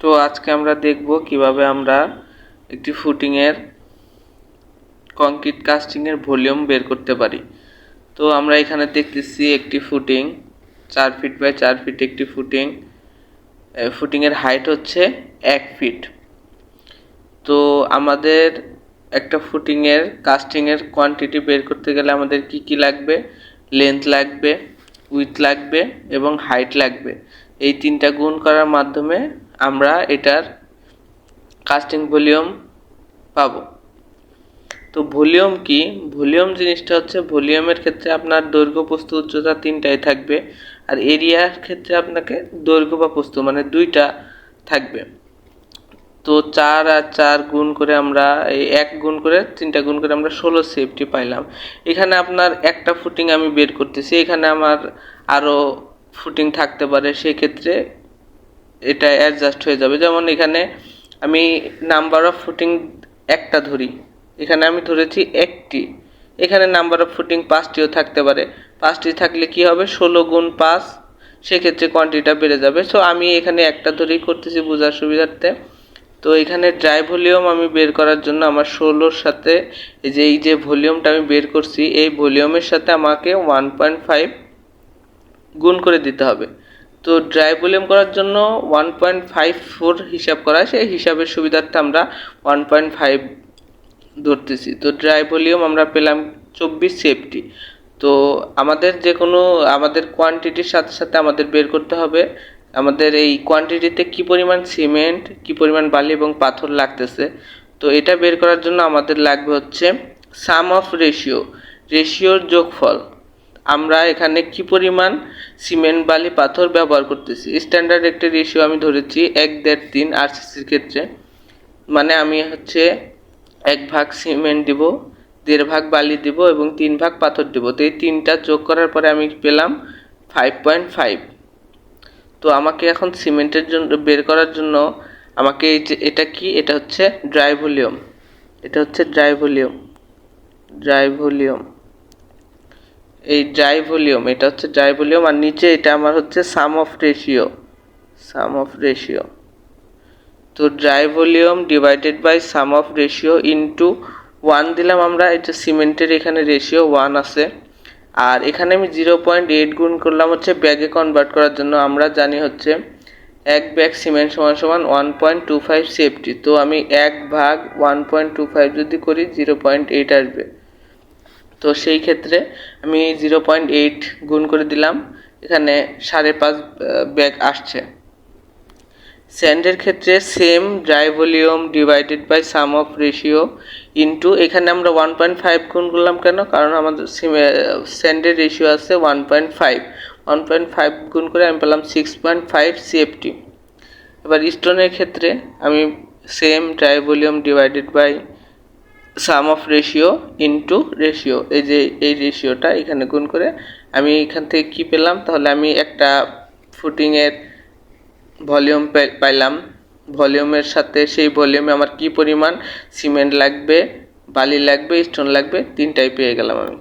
তো আজকে আমরা দেখব কীভাবে আমরা একটি ফুটিংয়ের কংক্রিট কাস্টিংয়ের ভলিউম বের করতে পারি। তো আমরা এখানে দেখতেছি একটি ফুটিং, চার ফিট বাই চার ফিট একটি ফুটিং। ফুটিংয়ের হাইট হচ্ছে এক ফিট। তো আমাদের একটা ফুটিংয়ের কাস্টিংয়ের কোয়ান্টিটি বের করতে গেলে আমাদের কি কি লাগবে? লেন্থ লাগবে, উইথ লাগবে এবং হাইট লাগবে। এই তিনটা গুণ করার মাধ্যমে আমরা এটার কাস্টিং ভলিউম পাবো। তো ভলিউম কি? ভলিউম জিনিসটা হচ্ছে ভলিউমের ক্ষেত্রে আপনার দৈর্ঘ্য প্রস্থ উচ্চতা তিনটাই থাকবে। আর এরিয়ার ক্ষেত্রে আপনাকে দৈর্ঘ্য বা প্রস্থ মানে দুইটা থাকবে। তো চার আর চার গুণ করে আমরা এই এক গুণ করে তিনটা গুণ করে আমরা ষোলো সেফটি পাইলাম। এখানে আপনার একটা ফুটিং আমি বের করতেছি। এখানে আমার আরও ফুটিং থাকতে পারে। সেক্ষেত্রে এটা অ্যাডজাস্ট হয়ে যাবে। যেমন এখানে আমি নাম্বার অফ ফুটিং একটা ধরি। এখানে আমি ধরেছি একটি। এখানে নাম্বার অফ ফুটিং পাঁচটিও থাকতে পারে। পাঁচটি থাকলে কি হবে? ষোলো গুণ পাঁচ, সেক্ষেত্রে কোয়ান্টিটিটা বেড়ে যাবে। সো আমি এখানে একটা ধরেই করতেছি বোঝার সুবিধার্থে। তো, এখানে ড্রাই ভলিউম আমি বের করার জন্য আমার ষোলোর সাথে এই যে এই যে ভলিউমটা আমি বের করছি, এই ভলিউমের সাথে আমাকে ওয়ান পয়েন্ট ফাইভ গুণ করে দিতে হবে। তো ড্রাই ভলিউম করার জন্য ওয়ান পয়েন্ট ফাইভ ফোর হিসাব করা, সেই হিসাবের সুবিধার্থে আমরা ওয়ান পয়েন্ট ফাইভ ধরতেছি। তো ড্রাই ভলিউম আমরা পেলাম চব্বিশ সেফটি তো আমাদের যে কোনো আমাদের কোয়ান্টিটির সাথে সাথে আমাদের বের করতে হবে। আমাদের এই কোয়ান্টিটিতে কি পরিমাণ সিমেন্ট কি পরিমাণ বালি এবং পাথর লাগতেছে। তো এটা বের করার জন্য আমাদের লাগবে হচ্ছে সাম অফ রেশিও রেশিওর যোগফল। আমরা এখানে কি পরিমাণ সিমেন্ট, বালি, পাথর ব্যবহার করতেছি? স্ট্যান্ডার্ড একটা রেশিও আমি ধরেছি এক দেড় তিন আরসিসির ক্ষেত্রে। মানে আমি হচ্ছে এক ভাগ সিমেন্ট দিব, দেড় ভাগ বালি দিব এবং তিন ভাগ পাথর দিব। তো এই তিনটা যোগ করার পরে আমি পেলাম ফাইভ পয়েন্ট ফাইভ তো আমাকে এখন সিমেন্টের জন্য, বের করার জন্য আমাকে এই যে, এটা কি? এটা হচ্ছে ড্রাই ভলিউম এটা হচ্ছে ড্রাই ভলিউম ড্রাই ভলিউম এই ড্রাই ভলিউম এটা হচ্ছে ড্রাই ভলিউম আর নিচে এটা আমার হচ্ছে sum of ratio sum of ratio তো dry volume divided by sum of ratio into one দিলাম আমরা এটা সিমেন্টের এখানে রেশিও ওয়ান আছে। আর এখানে আমি জিরো পয়েন্ট এইট গুণ করলাম হচ্ছে ব্যাগে কনভার্ট করার জন্য, আমরা জানি হচ্ছে এক ব্যাগ সিমেন্ট সমান সমান one point two five safety তো আমি এক ভাগ ওয়ান পয়েন্ট টু ফাইভ যদি করি জিরো পয়েন্ট এইট আসবে। তো সেই ক্ষেত্রে আমি জিরো পয়েন্ট এইট গুণ করে দিলাম। এখানে সাড়ে পাঁচ ব্যাগ আসছে। স্যান্ডের ক্ষেত্রে same dry volume divided by sum of ratio into এখানে আমরা ওয়ান পয়েন্ট ফাইভ গুণ করলাম কেন? কারণ আমাদের স্যান্ডের রেশিও আছে one point five one point five গুণ করে আমি পেলাম সিক্স পয়েন্ট ফাইভ সিএফটি এবার স্টোনের ক্ষেত্রে আমি same dry volume divided by sum of ratio into ratio এই যে এই রেশিওটা এখানে গুণ করে আমি এখান থেকে কি পেলাম? তাহলে আমি একটা ফুটিংয়ের ভলিউম পাইলাম। ভলিউমের সাথে সেই ভলিউমে আমার কি পরিমাণ? সিমেন্ট লাগবে, বালি লাগবে স্টোন লাগবে, তিনটাই পেয়ে গেলাম আমি।